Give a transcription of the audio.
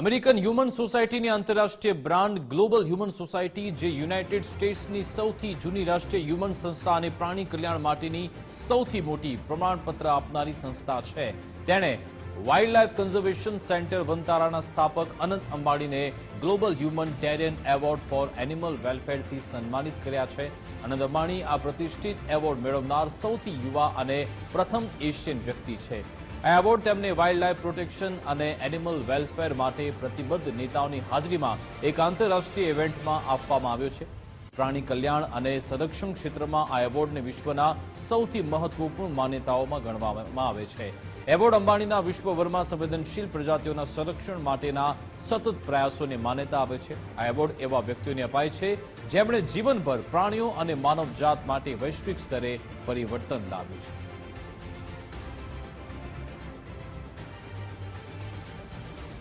American human સોસાયટીની આંતરરાષ્ટ્રીય brand global human society, જે યુનાઇટેડ સ્ટેટ્સની સૌથી જૂની રાષ્ટ્રીય હ્યુમન સંસ્થા અને પ્રાણી કલ્યાણ માટેની સૌથી મોટી પ્રમાણપત્ર આપનારી સંસ્થા છે. તેણે વાઇલ્ડ લાઇફ કન્ઝર્વેશન સેન્ટર વનતારાના સ્થાપક Anant અંબાણીને global humanitarian award for animal વેલફેરથી સન્માનિત કર્યા છે. અનંત અંબાણી આ પ્રતિષ્ઠિત એવોર્ડ મેળવનાર સૌથી યુવા અને પ્રથમ એશિયન વ્યક્તિ છે. આ એવોર્ડ તેમને વાઇલ્ડ લાઇફ પ્રોટેક્શન અને એનિમલ વેલફેર માટે પ્રતિબદ્ધ નેતાઓની હાજરીમાં એક આંતરરાષ્ટ્રીય ઇવેન્ટમાં આપવામાં આવ્યો છે. પ્રાણી કલ્યાણ અને સંરક્ષણ ક્ષેત્રમાં આ એવોર્ડને વિશ્વના સૌથી મહત્વપૂર્ણ માન્યતાઓમાં ગણવામાં આવે છે. એવોર્ડ અંબાણીના વિશ્વભરમાં સંવેદનશીલ પ્રજાતિઓના સંરક્ષણ માટેના સતત પ્રયાસોને માન્યતા આપે છે. આ એવોર્ડ એવા વ્યક્તિઓને અપાય છે જેમણે જીવનભર પ્રાણીઓ અને માનવજાત માટે વૈશ્વિક સ્તરે પરિવર્તન લાવ્યું છે.